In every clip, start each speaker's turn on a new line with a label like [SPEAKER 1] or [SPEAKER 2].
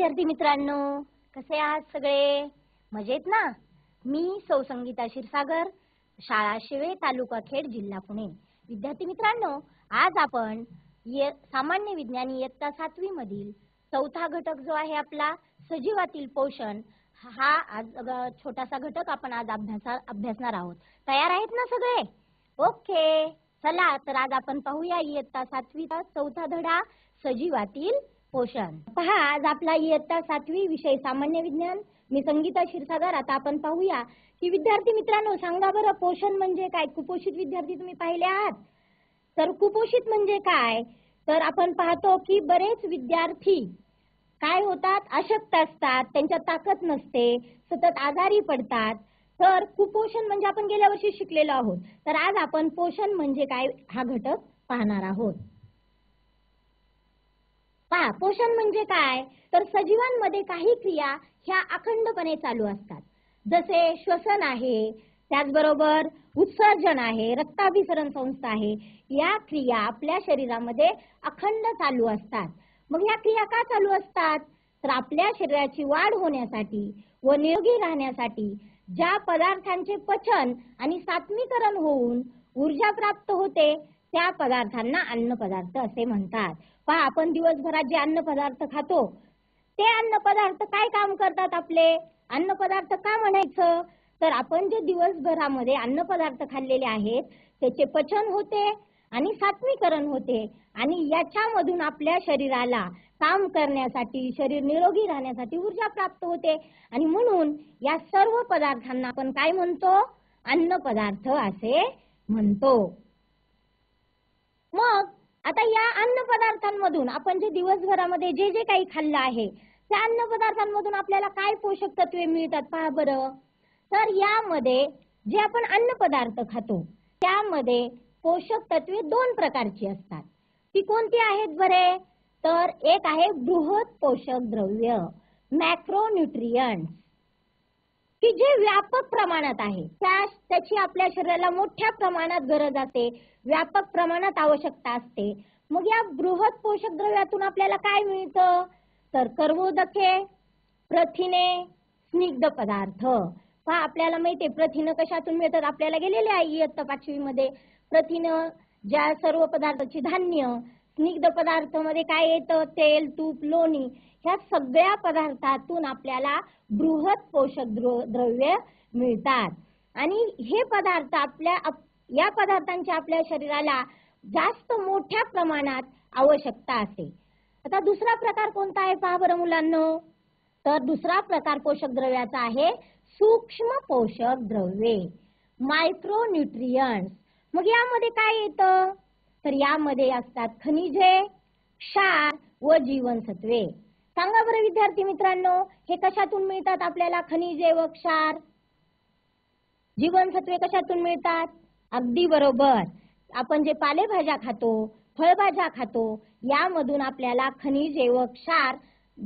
[SPEAKER 1] विद्यार्थी मित्रांनो कसे आहात सगळे? मजेत ना? मी सौ संगीता क्षीरसागर शाळा शिवे तालुका खेड जिल्हा पुणे. विद्यार्थी मित्रांनो आज आपण सामान्य विज्ञान इयत्ता सातवी मधील चौथा घटक जो आहे आपला सजीवातील पोषण हा आज छोटासा घटक आपण आज अभ्यासा अभ्यासणार आहोत. तयार आहेत ना सगळे? ओके. चला तर आज आपण पाहूया इयत्ता सातवीचा चौथा धडा सजीवातील पोषण. पहा आज आपला इयत्ता सातवी विषय सामान्य विज्ञान. मी संगीता क्षीरसागर. आता आपण पाहूया की विद्यार्थी मित्रांनो सांगा बरं पोषण म्हणजे काय? कुपोषित विद्यार्थी तुम्ही पाहिले आहात? तर कुपोषित म्हणजे काय? तर आपण पाहतो की बरेच विद्यार्थी काय होतात? अशक्त असतात त्यांच्यात ताकद नसते सतत आजारी पडतात. तर कुपोषण म्हणजे आपण गेल्या वर्षी शिकलेलो आहोत. तर आज आपण पोषण म्हणजे काय? हा घटक पाहणार आहोत. पहा पोषण म्हणजे काय? तर सजीवांमध्ये काही क्रिया ह्या अखंडपणे चालू असतात. जसे श्वसन आहे त्याचबरोबर उत्सर्जन आहे रक्ताभिसरण संस्था आहे या क्रिया आपल्या शरीरामध्ये अखंड चालू असतात. मग या क्रिया का चालू असतात? तर आपल्या शरीराची वाढ होण्यासाठी व निरोगी राहण्यासाठी ज्या पदार्थांचे पचन आणि सात्मीकरण होऊन ऊर्जा प्राप्त होते त्या पदार्थांना अन्न पदार्थ असे म्हणतात. पहा आपण दिवसभरात जे अन्न पदार्थ खातो ते अन्न पदार्थ काय काम करतात आपले? अन्न पदार्थ का म्हणायचं? तर आपण जे दिवसभरामध्ये अन्न पदार्थ खाल्लेले आहेत त्याचे पचन होते आणि सात्मीकरण होते. आणि याच्यामधून आपल्या शरीराला काम करण्यासाठी शरीर निरोगी राहण्यासाठी ऊर्जा प्राप्त होते. आणि म्हणून या सर्व पदार्थांना आपण काय म्हणतो? अन्न पदार्थ असे म्हणतो. मग आता या अन्न पदार्थांमधून आपण जे दिवसभरामध्ये जे जे काही खाल्लं आहे त्या अन्न पदार्थांमधून आपल्याला काय पोषक तत्वे मिळतात पहा बरं? तर यामध्ये जे आपण अन्न पदार्थ खातो त्यामध्ये पोषक तत्वे दोन प्रकारची असतात. ती कोणती आहेत बरे? तर एक आहे बृहत पोषक द्रव्य मॅक्रोन्यूट्रियंट की जे व्यापक प्रमाणात आहे त्या त्याची आपल्या शरीराला मोठ्या प्रमाणात गरज असते व्यापक प्रमाणात आवश्यकता असते. मग या बृहत पोषक द्रव्यातून आपल्याला काय मिळतं? तर कर्बोदके प्रथिने स्निग्ध पदार्थ. पहा आपल्याला माहितीये प्रथिन कशातून मिळतात? आपल्याला गेलेले आहे इयत्ता पाचवीमध्ये. प्रथिन ज्या सर्व पदार्थाची धान्य स्निग्ध पदार्थमध्ये काय येतं? तेल तूप लोणी. ह्या सगळ्या पदार्थातून आपल्याला बृहत पोषक द्रव्य मिळतात. आणि हे पदार्थ आपल्या या पदार्थांची आपल्या शरीराला जास्त मोठ्या प्रमाणात आवश्यकता असते. आता दुसरा प्रकार कोणता आहे पहा बरं मुलांनो. तर दुसरा प्रकार पोषक द्रव्याचा आहे सूक्ष्म पोषक द्रव्ये मायक्रोन्यूट्रियंट्स मग यामध्ये काय येतं? तर यामध्ये असतात खनिजे क्षार व जीवनसत्वे. सांगा बरं विद्यार्थी मित्रांनो हे कशातून मिळतात आपल्याला? खनिजे व क्षार. जीवनसत्वे कशातून मिळतात? अगदी बरोबर. आपण जे पालेभाज्या खातो फळभाज्या खातो यामधून आपल्याला खनिजे व क्षार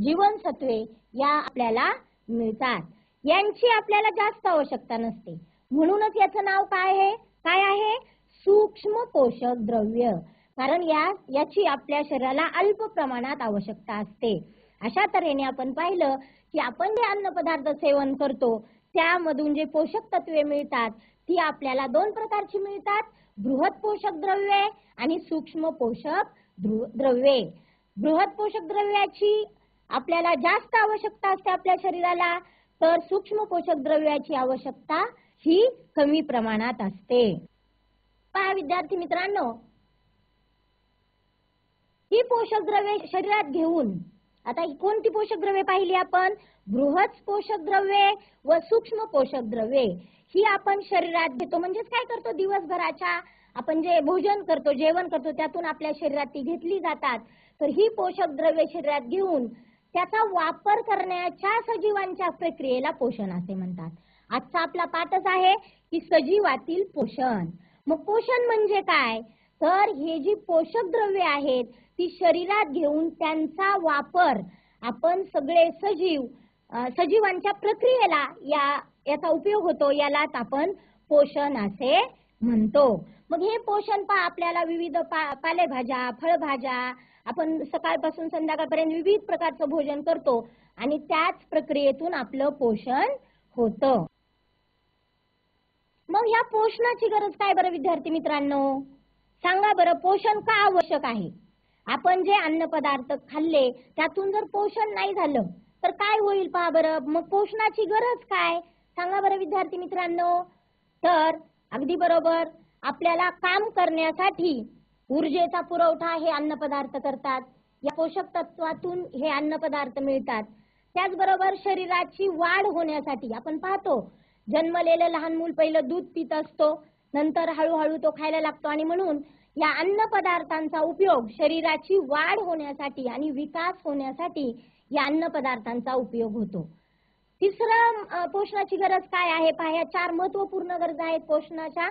[SPEAKER 1] जीवनसत्वे या आपल्याला मिळतात. यांची आपल्याला जास्त आवश्यकता नसते. म्हणूनच याचं नाव काय आहे? काय आहे? सूक्ष्म पोषक द्रव्य. कारण या याची आपल्या शरीराला अल्प प्रमाणात आवश्यकता असते. अशा तऱ्हेने आपण पाहिलं की आपण जे अन्न पदार्थ सेवन करतो त्यामधून जे पोषक तत्वे मिळतात ती आपल्याला दोन प्रकारची मिळतात. बृहत पोषक द्रव्ये आणि सूक्ष्म पोषक द्रव्ये. बृहत पोषक द्रव्याची आपल्याला जास्त आवश्यकता असते आपल्या शरीराला तर सूक्ष्म पोषक द्रव्याची आवश्यकता ही कमी प्रमाणात असते. पहा विद्यार्थी मित्रांनो ही पोषक द्रव्ये शरीरात घेऊन आता ही कोणती पोषक द्रव्ये पाहिली आपण? बृहत पोषक द्रव्ये व सूक्ष्म पोषक द्रव्ये. ही आपण शरीरात घेतो. म्हणजेच काय करतो? दिवसभराच्या आपण जे भोजन करतो जेवण करतो त्यातून आपल्या शरीरात ती घेतली जातात. तर ही पोषक द्रव्ये शरीरात घेऊन त्याचा वापर करण्याच्या सजीवांच्या प्रक्रियेला पोषण असे म्हणतात. आजचा आपला पाठच आहे की सजीवातील पोषण. मग पोषण म्हणजे काय? तर हे जी पोषक द्रव्ये आहेत ती शरीरात घेऊन त्यांचा वापर आपण सगळे सजीव सजीवांच्या प्रक्रियेला या याचा उपयोग होतो. यालाच आपण पोषण असे म्हणतो. मग हे पोषण पा आपल्याला विविध पा पालेभाज्या फळभाज्या आपण सकाळपासून संध्याकाळपर्यंत विविध प्रकारचं भोजन करतो आणि त्याच प्रक्रियेतून आपलं पोषण होतं. मग या पोषणाची गरज काय बरं विद्यार्थी मित्रांनो? सांगा बरं पोषण का आवश्यक आहे? आपण जे अन्न पदार्थ खाल्ले त्यातून जर पोषण नाही झालं तर काय होईल पहा बरं? मग पोषणाची गरज काय? सांगा बरं विद्यार्थी मित्रांनो. तर अगदी बरोबर आपल्याला काम करण्यासाठी ऊर्जेचा पुरवठा हे अन्न पदार्थ करतात. या पोषक तत्वातून हे अन्न पदार्थ मिळतात. त्याचबरोबर शरीराची वाढ होण्यासाठी आपण पाहतो जन्मलेलं लहान मूल पहिलं दूध पित असतो नंतर हळूहळू तो खायला लागतो आणि म्हणून या अन्न पदार्थांचा उपयोग शरीराची वाढ होण्यासाठी आणि विकास होण्यासाठी या अन्न पदार्थांचा उपयोग होतो. तिसरं पोषणाची गरज काय आहे? पहा या चार महत्त्वपूर्ण गरजा आहेत. पोषणाच्या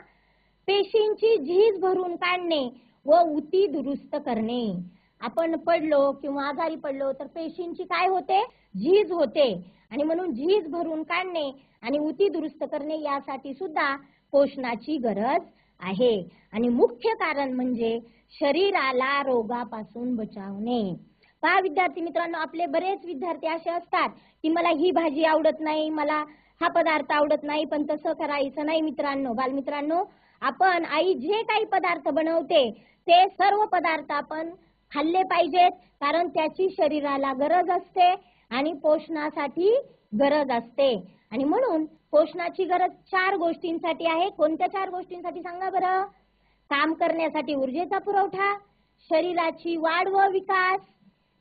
[SPEAKER 1] पेशींची झीज भरून काढणे व उती दुरुस्त करणे. आपण पडलो किंवा आजारी पडलो तर पेशींची काय होते? झीज होते. आणि म्हणून झीज भरून काढणे आणि उती दुरुस्त करणे यासाठी सुद्धा पोषणाची गरज आहे. आणि मुख्य कारण म्हणजे शरीराला रोगापासून बचावणे. पहा विद्यार्थी मित्रांनो आपले बरेच विद्यार्थी असे असतात की मला ही भाजी आवडत नाही मला हा पदार्थ आवडत नाही पण तसं करायचं नाही मित्रांनो. बालमित्रांनो आपण आई जे काही पदार्थ बनवते ते सर्व पदार्थ आपण खाल्ले पाहिजेत कारण त्याची शरीराला गरज असते आणि पोषणासाठी गरज असते. आणि म्हणून पोषणाची गरज चार गोष्टींसाठी आहे. कोणत्या चार गोष्टींसाठी सांगा बरं? काम करण्यासाठी ऊर्जेचा पुरवठा शरीराची वाढ व विकास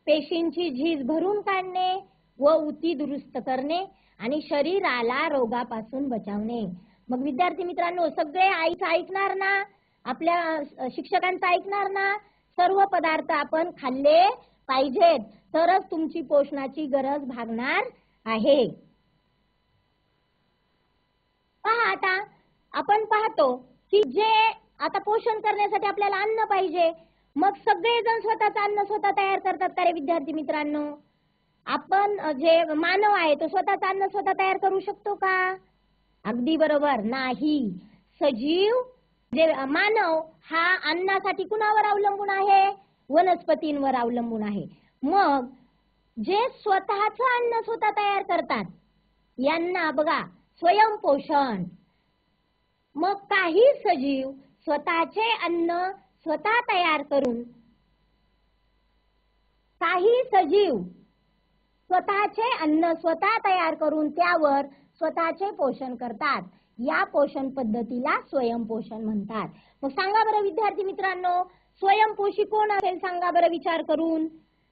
[SPEAKER 1] पेशींची झीज भरून काढणे व उती दुरुस्त करणे आणि शरीराला रोगापासून बचावणे. मग विद्यार्थी मित्रांनो सगळे आईचं ऐकणार ना? आपल्या शिक्षकांचं ऐकणार ना? सर्व पदार्थ आपण खाल्ले पाहिजेत तरच तुमची पोषणाची गरज भागणार आहे. पहा आता. आपण पाहतो की जे आता पोषण करण्यासाठी आपल्याला अन्न पाहिजे मग सगळेजण स्वतःच अन्न स्वतः तयार करतात का रे विद्यार्थी मित्रांनो? आपण जे मानव आहे तो स्वतःच अन्न स्वतः तयार करू शकतो का? अगदी बरोबर. नाही. सजीव जे मानव हा अन्नासाठी कुणावर अवलंबून आहे? वनस्पतींवर अवलंबून आहे. मग जे स्वतःच अन्न स्वतः तयार करतात यांना बघा स्वयंपोषण. मग काही सजीव स्वतःचे अन्न स्वतः तयार करून काही सजीव स्वतःचे अन्न स्वतः तयार करून त्यावर स्वतःचे पोषण करतात. या पोषण पद्धतीला स्वयंपोषण म्हणतात. मग सांगा बरं विद्यार्थी मित्रांनो स्वयंपोषी कोण असेल सांगा बरं विचार करून.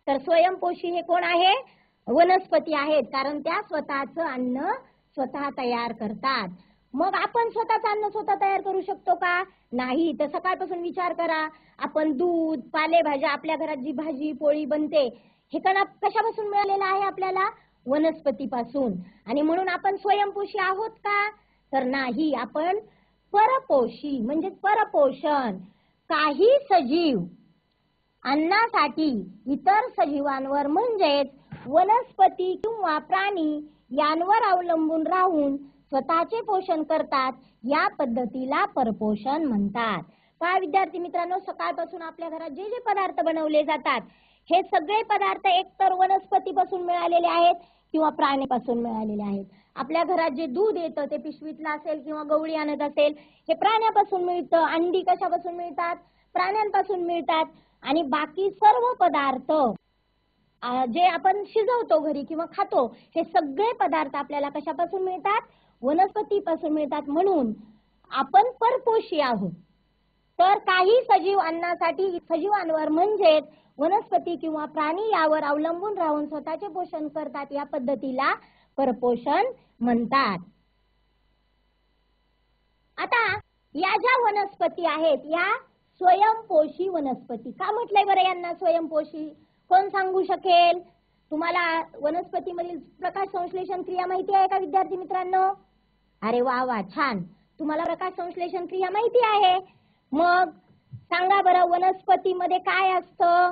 [SPEAKER 1] तर स्वयंपोषी हे कोण आहे? वनस्पती आहेत. कारण त्या स्वतःचं अन्न स्वतः तयार करतात. मग आपण स्वतःच अन्न स्वतः तयार करू शकतो का? नाही तर सकाळपासून विचार करा. आपण दूध पालेभाज्या आपल्या घरात जी भाजी पोळी बनते हे कणा कशापासून मिळालेलं आहे आपल्याला? वनस्पतीपासून. आणि म्हणून आपण स्वयंपोषी आहोत का? तर नाही आपण परपोषी म्हणजे परपोषण. काही सजीव अन्नासाठी इतर सजीवांवर म्हणजेच वनस्पती किंवा प्राणी यांवर अवलंबून राहून स्वतःचे पोषण करतात. या पद्धतीला परपोषण म्हणतात. पहा विद्यार्थी मित्रांनो सकाळपासून आपल्या घरात जे जे पदार्थ बनवले जातात हे सगळे पदार्थ एकतर वनस्पतीपासून मिळालेले आहेत किंवा प्राण्यापासून मिळालेले आहेत. आपल्या घरात जे दूध येतं ते पिशवीतलं असेल किंवा गवळी आणत असेल हे प्राण्यापासून मिळतं अंडी कशापासून मिळतात? प्राण्यांपासून मिळतात. आणि बाकी सर्व पदार्थ जे आपण शिजवतो घरी किंवा खातो हे सगळे पदार्थ आपल्याला कशापासून मिळतात? वनस्पतीपासून मिळतात. म्हणून आपण परपोषी आहोत. तर काही सजीव अन्नासाठी सजीवांवर म्हणजेच वनस्पती किंवा प्राणी यावर अवलंबून राहून स्वतःचे पोषण करतात या पद्धतीला परपोषण म्हणतात. आता या ज्या वनस्पती आहेत या स्वयंपोषी वनस्पती. का म्हटलंय बरं यांना स्वयंपोषी? कोण सांगू शकेल? तुम्हाला वनस्पतीमधील प्रकाश संश्लेषण क्रिया माहिती आहे का विद्यार्थी मित्रांनो? अरे वा वा छान. तुम्हाला प्रकाश संश्लेषण क्रिया माहिती आहे. मग सांगा बरं वनस्पतीमध्ये काय असतं?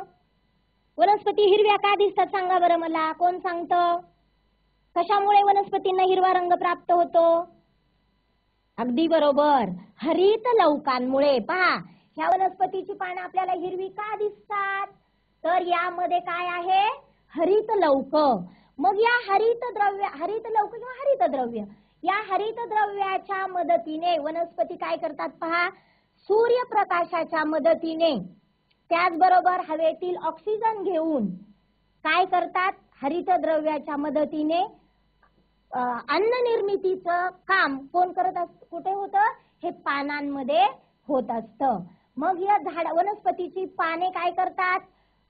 [SPEAKER 1] वनस्पती हिरव्या का दिसतात सांगा बरं मला. कोण सांगतं? कशामुळे वनस्पतींना हिरवा रंग प्राप्त होतो? अगदी बरोबर. हरित लवकांमुळे. पहा ह्या वनस्पतीची पानं आपल्याला हिरवी का दिसतात? तर यामध्ये काय आहे? हरित लवक मग या हरित द्रव्य हरित लवक किंवा हरित द्रव्य या हरित द्रव्याच्या मदतीने वनस्पती काय करतात पहा? सूर्यप्रकाशाच्या मदतीने. त्याचबरोबर हवेतील ऑक्सिजन घेऊन काय करतात? हरित द्रव्याच्या मदतीने अन्न निर्मितीचं काम कोण करत असत कुठे होतं? हे पानांमध्ये होत असतं. मग या झाड वनस्पतीची पाने काय करतात?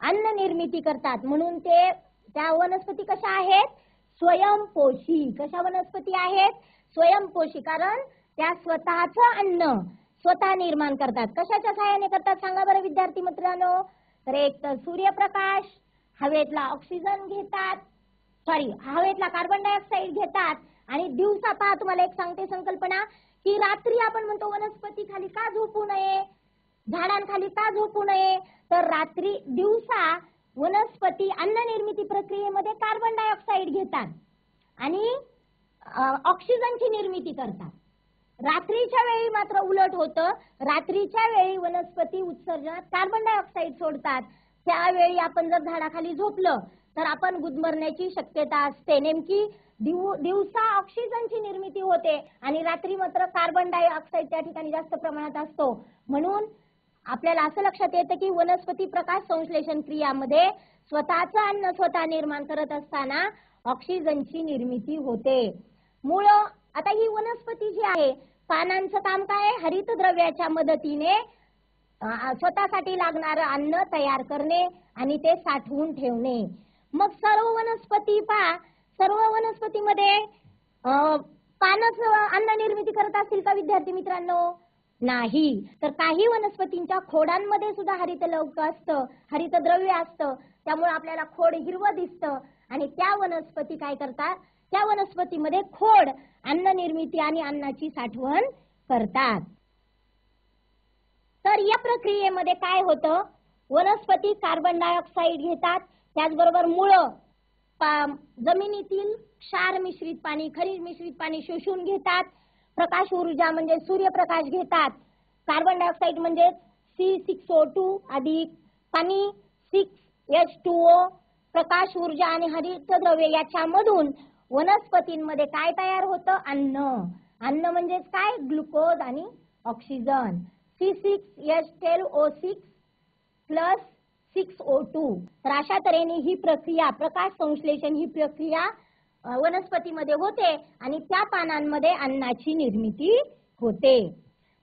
[SPEAKER 1] अन्न निर्मिती करतात. म्हणून ते त्या वनस्पती कशा आहेत? स्वयंपोषी कशा वनस्पती आहेत? स्वयंपोषी कारण त्या स्वतःचं अन्न स्वतः निर्माण करतात. कशाच्या सहाय्याने करतात? सांगा बरं विद्यार्थी मित्रांनो. तर एक तर सूर्यप्रकाश हवेतला ऑक्सिजन घेतात. सॉरी हवेतला कार्बन डायऑक्साईड घेतात. आणि दिवसा पहा तुम्हाला एक सांगते संकल्पना की रात्री आपण म्हणतो वनस्पती खाली का झोपू नये? झाडांखाली का झोपू नये? तर रात्री दिवसा वनस्पती अन्न निर्मिती प्रक्रियेमध्ये कार्बन डायऑक्साईड घेतात आणि ऑक्सिजनची निर्मिती करतात. रात्रीच्या वेळी मात्र उलट होतं. रात्रीच्या वेळी वनस्पती उत्सर्जनात कार्बन डायऑक्साईड सोडतात. त्यावेळी आपण जर झाडाखाली झोपलं तर आपण गुदमरण्याची शक्यता असते. नेमकी दिव दिवसा ऑक्सिजनची निर्मिती होते आणि रात्री मात्र कार्बन डायऑक्साईड त्या ठिकाणी जास्त प्रमाणात असतो. म्हणून आपल्याला असं लक्षात येतं की वनस्पती प्रकाश संश्लेषण क्रियामध्ये स्वतःचं अन्न स्वतः निर्माण करत असताना ऑक्सिजनची निर्मिती होते. मुळ आता ही वनस्पती जी आहे पानांचं काम काय आहे? हरित द्रव्याच्या मदतीने स्वतःसाठी लागणारं अन्न तयार करणे आणि ते साठवून ठेवणे. मग सर्व वनस्पती पा सर्व वनस्पतीमध्ये अं, पानच अन्न निर्मिती करत असतील का विद्यार्थी मित्रांनो? नाही. तर काही वनस्पतींच्या खोडांमध्ये सुद्धा हरित लवक असतं हरित द्रव्य असतं. त्यामुळे आपल्याला खोड हिरवं दिसतं. आणि त्या वनस्पती काय करतात? त्या वनस्पतीमध्ये खोड अन्न निर्मिती आणि अन्नाची साठवण करतात. तर या प्रक्रियेमध्ये काय होतं? वनस्पती कार्बन डायऑक्साईड घेतात. त्याचबरोबर मुळं जमिनीतील क्षार मिश्रित पाणी खनिज मिश्रित पाणी शोषून घेतात. प्रकाश ऊर्जा म्हणजे सूर्यप्रकाश घेतात. कार्बन डायऑक्साईड म्हणजे सी सिक्स ओ टू अधिक पाणी सिक्स एच टू ओ प्रकाश ऊर्जा आणि हरित द्रव्य याच्यामधून वनस्पतींमध्ये काय तयार होतं? अन्न. अन्न म्हणजेच काय? ग्लुकोज आणि oxygen. C six H twelve O six plus six O two तर अशा तऱ्हेने ही प्रक्रिया प्रकाश संश्लेषण ही प्रक्रिया वनस्पतीमध्ये होते आणि त्या पानांमध्ये अन्नाची निर्मिती होते.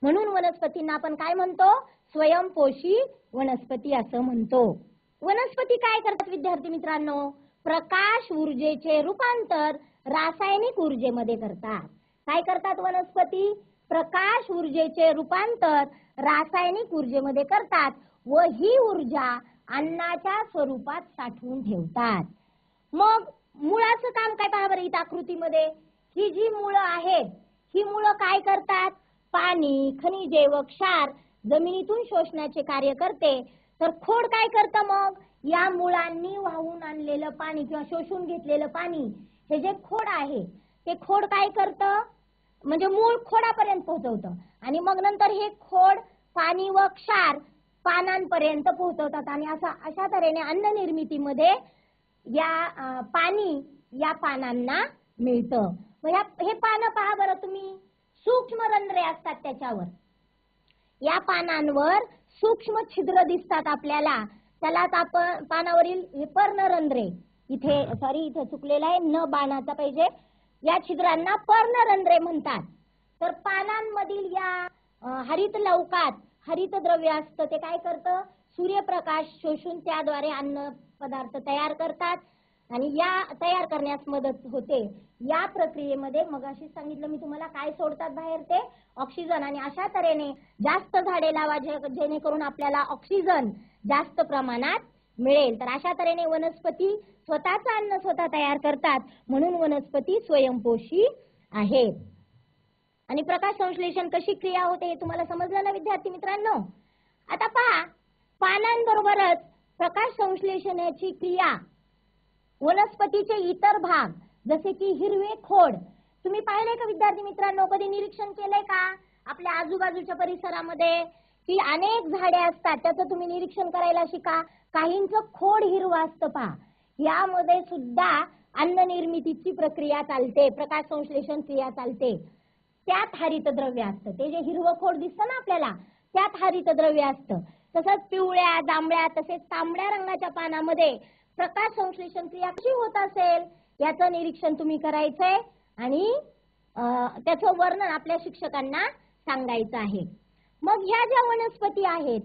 [SPEAKER 1] म्हणून वनस्पतींना आपण काय म्हणतो? स्वयंपोषी वनस्पती असं म्हणतो. वनस्पती काय करतात विद्यार्थी मित्रांनो? प्रकाश ऊर्जेचे रूपांतर रासायनिक ऊर्जेमध्ये करतात. काय करतात वनस्पती? प्रकाश ऊर्जेचे रूपांतर रासायनिक ऊर्जेमध्ये करतात व ही ऊर्जा अन्नाच्या स्वरूपात साठवून ठेवतात. मग मुळाचं काम काय पहा बरं इथं आकृतीमध्ये? ही जी मुळं आहेत ही मुळं काय करतात? पाणी खनिजे व क्षार जमिनीतून शोषण्याचे कार्य करते. तर खोड काय करतं मग? या मुळांनी वाहून आणलेलं पाणी किंवा शोषून घेतलेलं पाणी हे जे खोड आहे ते खोड काय करतं? म्हणजे मूळ खोडापर्यंत पोहोचवतं. आणि मग नंतर हे खोड पाणी व क्षार पानांपर्यंत पोहोचवतात. आणि असा अशा तऱ्हेने अन्न निर्मितीमध्ये या पाणी या पानांना मिळतं. मग हे पानं पहा बरं तुम्ही. सूक्ष्म रंध्रे असतात त्याच्यावर. या पानांवर सूक्ष्म छिद्र दिसतात आपल्याला. त्यालाच आपण पानावरील हे पर्णरंध्रे इथे सॉरी इथे चुकलेलं आहे. न बाणाचा पाहिजे. या छिद्रांना पर्णरंध्रे म्हणतात. तर पानांमधील या हरित लवकात हरित द्रव्य असतं ते काय करतं? सूर्यप्रकाश शोषून त्याद्वारे अन्न पदार्थ तयार करतात आणि या तयार करण्यास मदत होते. या प्रक्रियेमध्ये मगाशी सांगितलं मी तुम्हाला काय सोडतात बाहेर ते? ऑक्सिजन. आणि अशा तऱ्हेने जास्त झाडे लावा जे- जेणेकरून आपल्याला ऑक्सिजन जास्त प्रमाणात मिळेल. तर अशा तऱ्हेने वनस्पती स्वतःचं अन्न स्वतः तयार करतात. म्हणून वनस्पती स्वयंपोषी आहेत. आणि प्रकाश संश्लेषण कशी क्रिया होते हे तुम्हाला समजलं ना विद्यार्थी मित्रांनो? आता पहा. पानांबरोबरच प्रकाश संश्लेषणाची क्रिया वनस्पतीचे इतर भाग जसे की हिरवे खोड. तुम्ही पाहिले का विद्यार्थी मित्रांनो कधी निरीक्षण केलंय का? आपल्या आजूबाजूच्या परिसरामध्ये की अनेक झाडे असतात त्याचं तुम्ही निरीक्षण करायला शिका. काहींचं खोड हिरवं असतं पहा. यामध्ये सुद्धा अन्न निर्मितीची प्रक्रिया चालते प्रकाश संश्लेषण क्रिया चालते. त्यात हरितद्रव्य असतं. ते जे हिरवं खोड दिसतं ना आपल्याला त्यात हरितद्रव्य असतं. तसंच पिवळ्या जांभळ्या तसेच तांबड्या रंगाच्या पानामध्ये प्रकाश संश्लेषण क्रिया कशी होत असेल याचं निरीक्षण तुम्ही करायचंय आणि त्याचं वर्णन आपल्या शिक्षकांना सांगायचं आहे. मग ह्या ज्या वनस्पती आहेत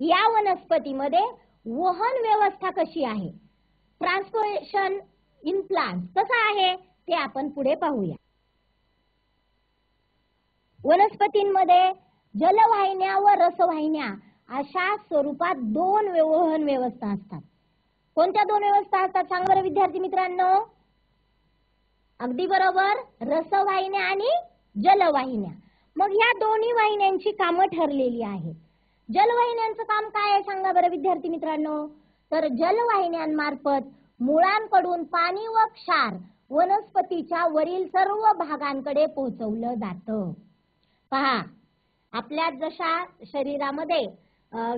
[SPEAKER 1] या वनस्पतीमध्ये वहन व्यवस्था कशी आहे? ट्रान्सपोरेशन इन प्लांट कसं आहे ते आपण पुढे पाहूया. वनस्पतींमध्ये जलवाहिन्या व रसवाहिन्या अशा स्वरूपात दोन वहन व्यवस्था असतात. कोणत्या दोन व्यवस्था असतात सांग बरं विद्यार्थी मित्रांनो? अगदी बरोबर रसवाहिन्या आणि जलवाहिन्या. मग ह्या दोन्ही वाहिन्यांची कामं ठरलेली आहेत. जलवाहिन्यांचं काम काय आहे सांगा बरं विद्यार्थी मित्रांनो? तर जलवाहिन्यांमार्फत मुळांकडून पाणी व क्षार वनस्पतीच्या वरील सर्व भागांकडे पोहोचवलं जातं. पहा आपल्या जशा शरीरामध्ये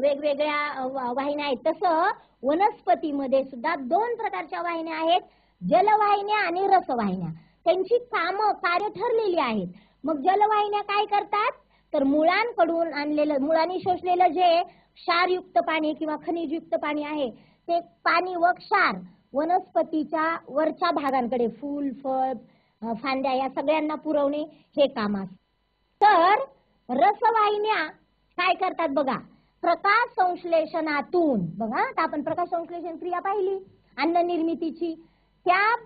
[SPEAKER 1] वेगवेगळ्या वाहिन्या आहेत तसं वनस्पतीमध्ये सुद्धा दोन प्रकारच्या वाहिन्या आहेत जलवाहिन्या आणि रसवाहिन्या. त्यांची कामं कार्य ठरलेली आहेत. मग जलवाहिन्या काय करतात? तर मुळांकडून आणलेलं मुळांनी शोषलेलं जे क्षारयुक्त पाणी किंवा खनिजयुक्त पाणी आहे ते पाणी व क्षार वनस्पतीच्या वरच्या भागांकडे फूल फळ फांद्या या सगळ्यांना पुरवणे हे काम असतं. तर रसवाहिन्या. काय करतात बघा? प्रकाश संश्लेषणातून बघा आता आपण प्रकाश संश्लेषण क्रिया पाहिली. अन्न निर्मितीची. त्या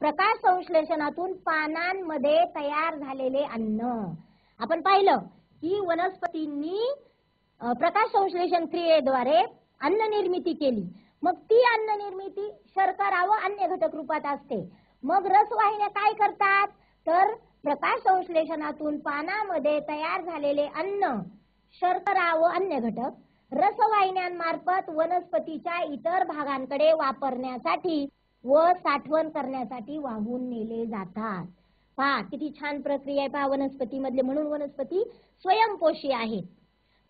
[SPEAKER 1] प्रकाश संश्लेषणातून पानांमध्ये तयार झालेले अन्न. आपण पाहिलं की वनस्पतींनी प्रकाश संश्लेषण क्रियेद्वारे अन्न निर्मिती केली. मग ती अन्न निर्मिती शर्करा व अन्य घटक रूपात असते. मग रसवाहिन्या काय करतात? तर प्रकाश संश्लेषणातून पानामध्ये तयार झालेले अन्न शर्करा व अन्य घटक रसवाहिन्यांमार्फत वनस्पतीच्या इतर भागांकडे वापरण्यासाठी व साठवण करण्यासाठी वाहून नेले जातात. पहा किती छान प्रक्रिया आहे पहा वनस्पतीमधले. म्हणून वनस्पती स्वयंपोषी आहेत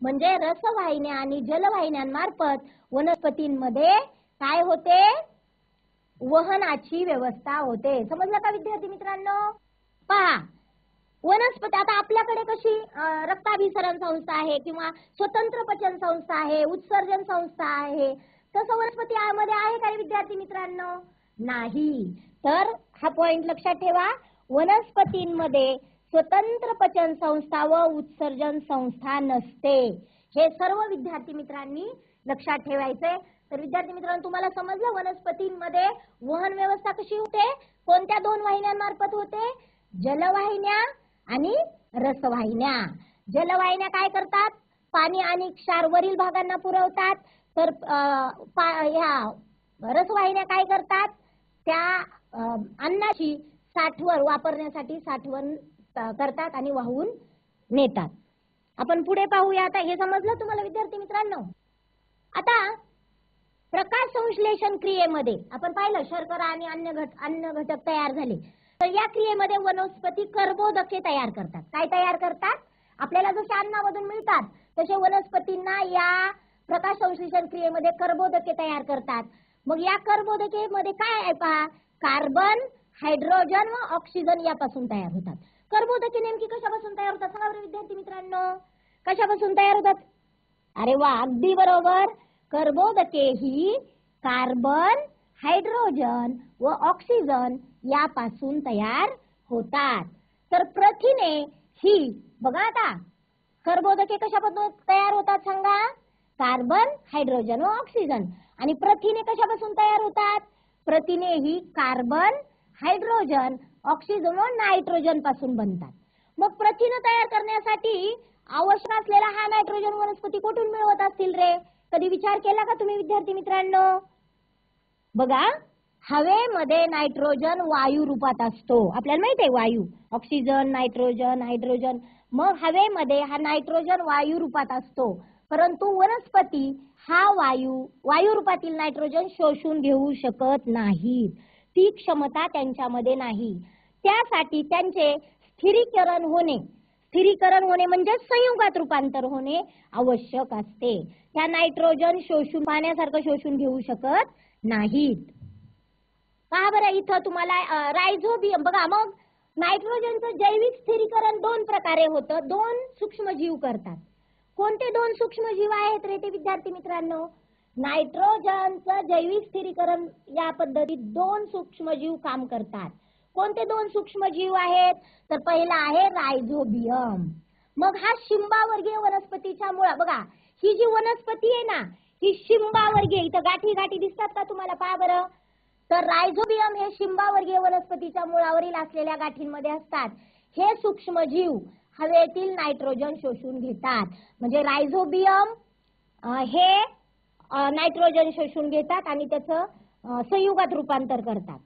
[SPEAKER 1] म्हणजे रसवाहिन्या आणि जलवाहिन्यांमार्फत वनस्पतींमध्ये काय होते? वहनाची व्यवस्था होते. समजलं का विद्यार्थी मित्रांनो? पहा. वनस्पती आता आपल्याकडे कशी रक्ताभिसरण संस्था आहे किंवा स्वतंत्र पचन संस्था आहे उत्सर्जन संस्था आहे तसं वनस्पती मध्ये आहे का विद्यार्थी मित्रांनो? नाही. तर हा पॉइंट लक्षात ठेवा. वनस्पतींमध्ये स्वतंत्र पचन संस्था व उत्सर्जन संस्था नसते. हे सर्व विद्यार्थी मित्रांनी लक्षात ठेवायचंय. तर विद्यार्थी मित्रांनो तुम्हाला समजलं वनस्पतींमध्ये वहन व्यवस्था कशी होते? कोणत्या दोन वाहिन्यांमार्फत होते? जलवाहिन्या आणि रसवाहिन्या. जलवाहिन्या काय करतात? पाणी आणि क्षार वरील भागांना पुरवतात. तर ह्या रसवाहिन्या काय करतात? त्या अन्नाची साठवण वापरण्यासाठी साठवण करतात आणि वाहून नेतात. आपण पुढे पाहूया आता. हे समजलं तुम्हाला विद्यार्थी मित्रांनो? आता प्रकाश संश्लेषण क्रियेमध्ये आपण पाहिलं शर्करा आणि अन्य घट अन्न घटक तयार झाले. तर या क्रियेमध्ये वनस्पती कर्बोदके तयार करतात. काय तयार करतात? आपल्याला जसे अन्नामधून मिळतात तसे वनस्पतींना या प्रकाश संश्लेषण क्रियेमध्ये कर्बोदके तयार करतात. मग या कर्बोदकेमध्ये काय आहे पहा? कार्बन हायड्रोजन व ऑक्सिजन यापासून तयार होतात. कर्बोदके नेमकी कशापासून तयार होतात? सांगा बरं विद्यार्थी मित्रांनो. कशापासून तयार होतात? अरे वा अगदी बरोबर. कर्बोदके ही कार्बन हायड्रोजन व ऑक्सिजन यापासून तयार होतात. तर प्रथिने ही बघा आता कर्बोदके कशापासून तयार होतात सांगा? कार्बन हायड्रोजन व ऑक्सिजन. आणि प्रथिने कशापासून तयार होतात? प्रथिने ही कार्बन हायड्रोजन ऑक्सिजन व नायट्रोजनपासून बनतात. मग प्रथिने तयार करण्यासाठी आवश्यक असलेला हा नायट्रोजन वनस्पती कुठून मिळवत असतील रे? कधी विचार केला का तुम्ही विद्यार्थी मित्रांनो? बघा हवेमध्ये नायट्रोजन वायू रूपात असतो. आपल्याला माहीत आहे वायू. ऑक्सिजन नायट्रोजन हायड्रोजन मग हवेमध्ये हा नायट्रोजन वायू रूपात असतो. परंतु वनस्पती हा वायू वायू रूपातील नायट्रोजन शोषून घेऊ शकत नाहीत. ती क्षमता त्यांच्यामध्ये नाही. त्यासाठी त्यांचे स्थिरीकरण होणे स्थिरीकरण होणे म्हणजे संयुगात रूपांतर होणे आवश्यक असते. त्या नायट्रोजन शोषून पाण्यासारखं शोषून घेऊ शकत नाहीत. का बरं इथं तुम्हाला रायझोबियम? बघा मग नायट्रोजनचं जैविक स्थिरीकरण दोन प्रकारे होतं. दोन सूक्ष्मजीव करतात. कोणते दोन सूक्ष्मजीव आहेत रे ते विद्यार्थी मित्रांनो? नायट्रोजनचं जैविक स्थिरीकरण या पद्धतीत दोन सूक्ष्मजीव काम करतात. कोणते दोन सूक्ष्मजीव आहेत? तर पहिला आहे रायझोबियम. मग हा शिंबावर्गीय वनस्पतीच्या मुळा बघा ही जी वनस्पती आहे ना ही शिंबावर्गीय इथं गाठी गाठी दिसतात का तुम्हाला? पहा बरं. तर रायझोबियम हे शिंबावर्गीय वनस्पतीच्या मुळावरील असलेल्या गाठींमध्ये असतात. हे सूक्ष्मजीव हवेतील नायट्रोजन शोषून घेतात. म्हणजे रायझोबियम हे नायट्रोजन शोषून घेतात आणि त्याचं संयुगात रूपांतर करतात.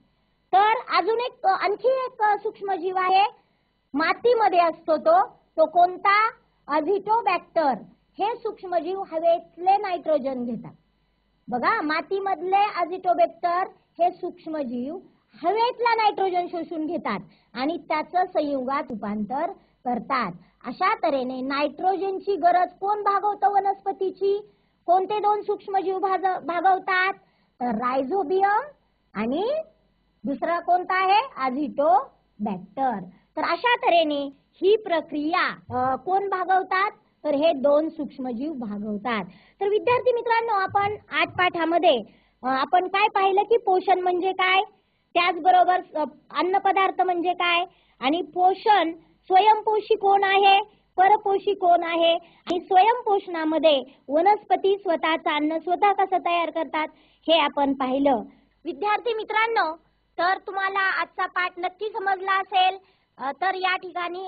[SPEAKER 1] तर अजून एक आणखी एक सूक्ष्मजीव आहे. मातीमध्ये असतो तो. तो कोणता? अझिटोबॅक्टर. हे सूक्ष्मजीव हवेतले नायट्रोजन घेतात. बघा मातीमधले अजिटोबेक्टर हे सूक्ष्मजीव हवेतला नायट्रोजन शोषून घेतात आणि त्याचं संयुगात रूपांतर करतात. अशा तऱ्हेने नायट्रोजनची गरज कोण भागवतं वनस्पतीची? कोणते दोन सूक्ष्मजीव भाग- भागवतात? तर रायझोबियम आणि दुसरा कोणता आहे? अझिटोबॅक्टर तर अशा तऱ्हेने ही प्रक्रिया कोण भागवतात? तर हे दोन सूक्ष्मजीव भागवतात. तर विद्यार्थी मित्रांनो आपण आठ पाठामध्ये आपण काय पाहिलं की पोषण म्हणजे काय? त्याचबरोबर अन्न अन्नपदार्थ म्हणजे काय? आणि पोषण स्वयंपोषी कोण आहे? परपोषी कोण आहे? आणि स्वयंपोषणामध्ये वनस्पती स्वतःचं अन्न स्वतः कसं तयार करतात? हे आपण पाहिलं. विद्यार्थी मित्रांनो तर तुम्हाला आजचा पाठ नक्की समजला असेल. तर या ठिकाणी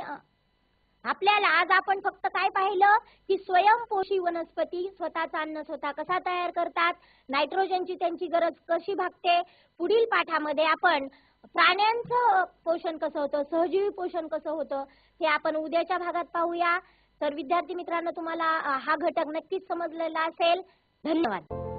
[SPEAKER 1] आपल्याला आज आपण फक्त काय पाहिलं? की स्वयंपोषी वनस्पती स्वतःचा अन्न स्वतः कसा तयार करतात? नायट्रोजनची त्यांची गरज कशी भागते? पुढील पाठामध्ये आपण प्राण्यांचं पोषण कसं होतं? सहजीवी पोषण कसं होतं? हे आपण उद्याच्या भागात पाहूया. तर विद्यार्थी मित्रांनो तुम्हाला हा घटक नक्कीच समजलेला असेल. धन्यवाद.